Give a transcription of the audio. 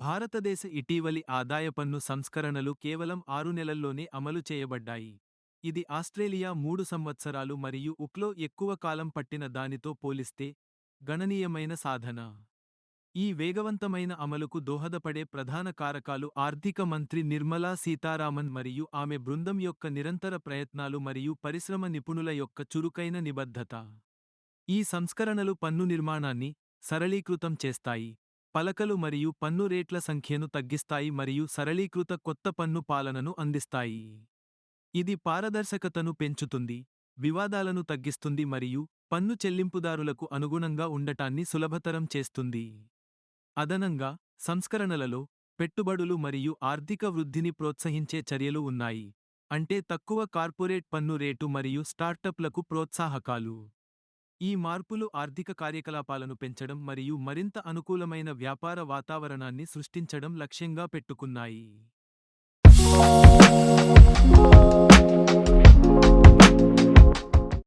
భారతదేశ ఇటీవలి ఆదాయ పన్ను సంస్కరణలు కేవలం ఆరు నెలల్లోనే అమలు చేయబడ్డాయి. ఇది ఆస్ట్రేలియా మూడు సంవత్సరాలు మరియు ఉక్లో ఎక్కువ కాలం పట్టిన దానితో పోలిస్తే గణనీయమైన సాధన. ఈ వేగవంతమైన అమలుకు దోహదపడే ప్రధాన కారకాలు ఆర్థిక మంత్రి నిర్మలా సీతారామన్ మరియు ఆమె బృందం యొక్క నిరంతర ప్రయత్నాలు మరియు పరిశ్రమ నిపుణుల యొక్క చురుకైన నిబద్ధత. ఈ సంస్కరణలు పన్ను నిర్మాణాన్ని సరళీకృతం చేస్తాయి. పలకలు మరియు పన్ను రేట్ల సంఖ్యను తగ్గిస్తాయి మరియు సరళీకృత కొత్త పన్ను పాలనను అందిస్తాయి. ఇది పారదర్శకతను పెంచుతుంది వివాదాలను తగ్గిస్తుంది మరియు పన్ను చెల్లింపుదారులకు అనుగుణంగా ఉండటాన్ని సులభతరం చేస్తుంది. అదనంగా సంస్కరణలలో పెట్టుబడులు మరియు ఆర్థిక వృద్ధిని ప్రోత్సహించే చర్యలు ఉన్నాయి అంటే తక్కువ కార్పొరేట్ పన్ను రేటు మరియు స్టార్టప్లకు ప్రోత్సాహకాలు. ఈ మార్పులు ఆర్థిక కార్యకలాపాలను పెంచడం మరియు మరింత అనుకూలమైన వ్యాపార వాతావరణాన్ని సృష్టించడం లక్ష్యంగా పెట్టుకున్నాయి.